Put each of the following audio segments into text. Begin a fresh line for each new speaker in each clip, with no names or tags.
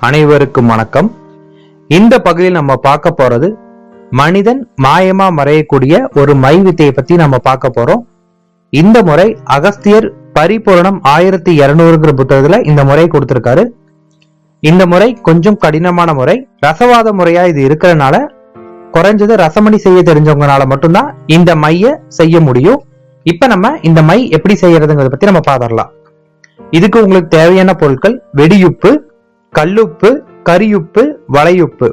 அனைவருக்கும் வணக்கம். இந்த பகுதியில் நம்ம பார்க்க போறது மனிதன் மாயமா மறையக்கூடிய ஒரு மை வித்தையை பத்தி நம்ம பார்க்க போறோம். இந்த முறை அகஸ்தியர் பரிபூரணம் ஆயிரத்தி இருநூறுங்கிற புத்தகத்துல இந்த முறை கொடுத்திருக்காரு. இந்த முறை கொஞ்சம் கடினமான முறை. ரசவாத முறையா இது இருக்கிறதுனால குறைஞ்சது ரசமணி செய்ய தெரிஞ்சவங்கனால மட்டும்தான் இந்த மைய செய்ய முடியும். இப்ப நம்ம இந்த மை எப்படி செய்யறதுங்கிறத பத்தி நம்ம பாத்திரலாம் இதுக்கு உங்களுக்கு தேவையான பொருட்கள் வெடியுப்பு கல்லுப்பு கரியுப்பு வளையுப்பு.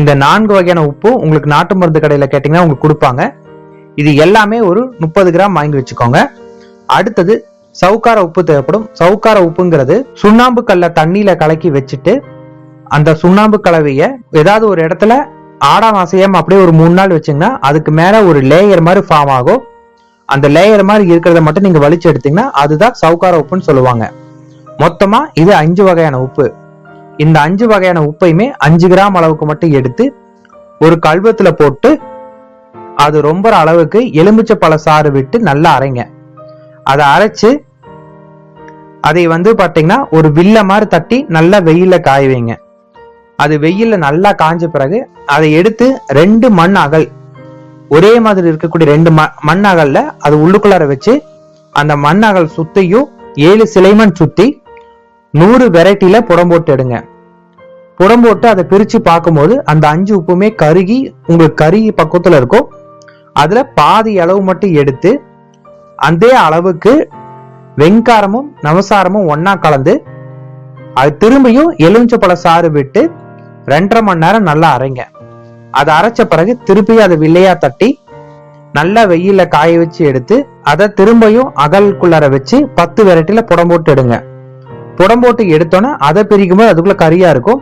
இந்த நான்கு வகையான உப்பு உங்களுக்கு நாட்டு மருந்து கடையில் கேட்டிங்கன்னா உங்களுக்கு கொடுப்பாங்க. இது எல்லாமே ஒரு முப்பது கிராம் வாங்கி வச்சுக்கோங்க. அடுத்தது சவுக்கார உப்பு தேவைப்படும். சவுக்கார உப்புங்கிறது சுண்ணாம்பு கல்லை தண்ணியில் கலக்கி வச்சுட்டு அந்த சுண்ணாம்பு கலவையை ஏதாவது ஒரு இடத்துல ஆடாம அசையம் அப்படியே ஒரு மூணு நாள் வச்சீங்கன்னா அதுக்கு மேலே ஒரு லேயர் மாதிரி ஃபார்ம் ஆகும். அந்த லேயர் மாதிரி இருக்கிறத மட்டும் நீங்கள் வலிச்சு எடுத்தீங்கன்னா அதுதான் சவுக்கார உப்புன்னு சொல்லுவாங்க. மொத்தமாக இது அஞ்சு வகையான உப்பு. இந்த அஞ்சு வகையான உப்பையுமே அஞ்சு கிராம் அளவுக்கு மட்டும் எடுத்து ஒரு கல்வத்துல போட்டு அது ரொம்ப அளவுக்கு எலுமிச்சை பழ சாறு விட்டு நல்லா அரைங்க. அதை அரைச்சு அதை வந்து பாத்தீங்கன்னா ஒரு வில்ல மாதிரி தட்டி நல்லா வெயில்ல காய வைங்க. அது வெயில்ல நல்லா காஞ்ச பிறகு அதை எடுத்து ரெண்டு மண் அகல் ஒரே மாதிரி இருக்கக்கூடிய ரெண்டு ம- மண் அகல்ல அது உள்ளுக்குள்ளார வச்சு அந்த மண் அகல் சுத்தியும் ஏழு சிலைமண் சுத்தி நூறு வெரைட்டியில புடம் போட்டு எடுங்க. புடம் போட்டு அதை பிரிச்சு பார்க்கும்போது அந்த அஞ்சு உப்புமே கருகி உங்களுக்கு கருகி பக்கத்துல இருக்கும். அதுல பாதி அளவு மட்டும் எடுத்து அதே அளவுக்கு வெங்காரமும் நவசாரமும் ஒன்னா கலந்து அது திரும்பியும் எலுமிச்சப்பழ சாறு விட்டு ரெண்டரை மணி நேரம் நல்லா அரைங்க. அதை அரைச்ச பிறகு திருப்பியும் அதை வில்லையா தட்டி நல்லா வெயில காய வச்சு எடுத்து அதை திரும்பியும் அகல்குள்ளார வச்சு பத்து வெரைட்டில புடம் போட்டு எடுங்க. புடம் போட்டு எடுத்தோன்னே அதை பிரிக்கும்போது அதுக்குள்ள கறியா இருக்கும்.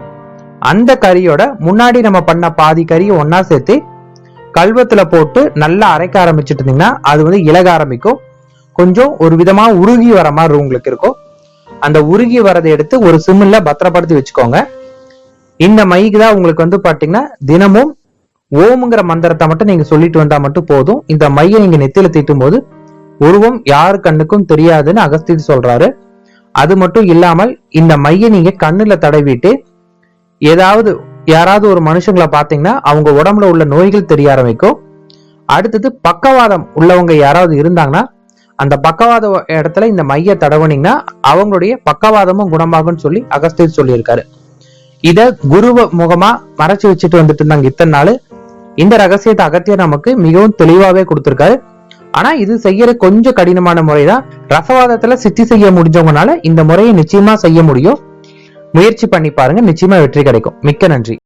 அந்த கறியோட முன்னாடி நம்ம பண்ண பாதி கறியை ஒன்னா சேர்த்து கல்வத்துல போட்டு நல்லா அரைக்க ஆரம்பிச்சிட்டு இருந்தீங்கன்னா அது வந்து இலக ஆரம்பிக்கும். கொஞ்சம் ஒரு விதமா உருகி வர மாதிரி உங்களுக்கு இருக்கும். அந்த உருகி வரதை எடுத்து ஒரு சிம்மில் பத்திரப்படுத்தி வச்சுக்கோங்க. இந்த மைக்கு தான் உங்களுக்கு வந்து பாத்தீங்கன்னா தினமும் ஓம்ங்கிற மந்திரத்தை மட்டும் நீங்க சொல்லிட்டு வந்தா மட்டும் போதும். இந்த மையை நீங்க நெத்தியில தீட்டும் போது உருவம் யாரு கண்ணுக்கும் தெரியாதுன்னு அகஸ்தியர் சொல்றாரு. அது மட்டும் இல்லாமல் இந்த மைய நீங்க கண்ணுல தடவிட்டு ஏதாவது யாராவது ஒரு மனுஷங்களை பாத்தீங்கன்னா அவங்க உடம்புல உள்ள நோய்கள் தெரிய ஆரம்பிக்கும். அடுத்தது பக்கவாதம் உள்ளவங்க யாராவது இருந்தாங்கன்னா அந்த பக்கவாத இடத்துல இந்த மைய தடவுனீங்கன்னா அவங்களுடைய பக்கவாதமும் குணமாகும்னு சொல்லி அகஸ்தியர் சொல்லியிருக்காரு. இத குருவ முகமா மறைச்சு வச்சுட்டு வந்துட்டு இருந்தாங்க இத்தனை நாள். இந்த ரகசியத்தை அகத்திய நமக்கு மிகவும் தெளிவாவே கொடுத்திருக்காரு. ஆனா இது செய்யற கொஞ்சம் கடினமான முறைதான். ரசவாதத்துல சித்தி செய்ய முடிஞ்சவங்கனால இந்த முறையை நிச்சயமா செய்ய முடியும். முயற்சி பண்ணி பாருங்க நிச்சயமா வெற்றி கிடைக்கும். மிக்க நன்றி.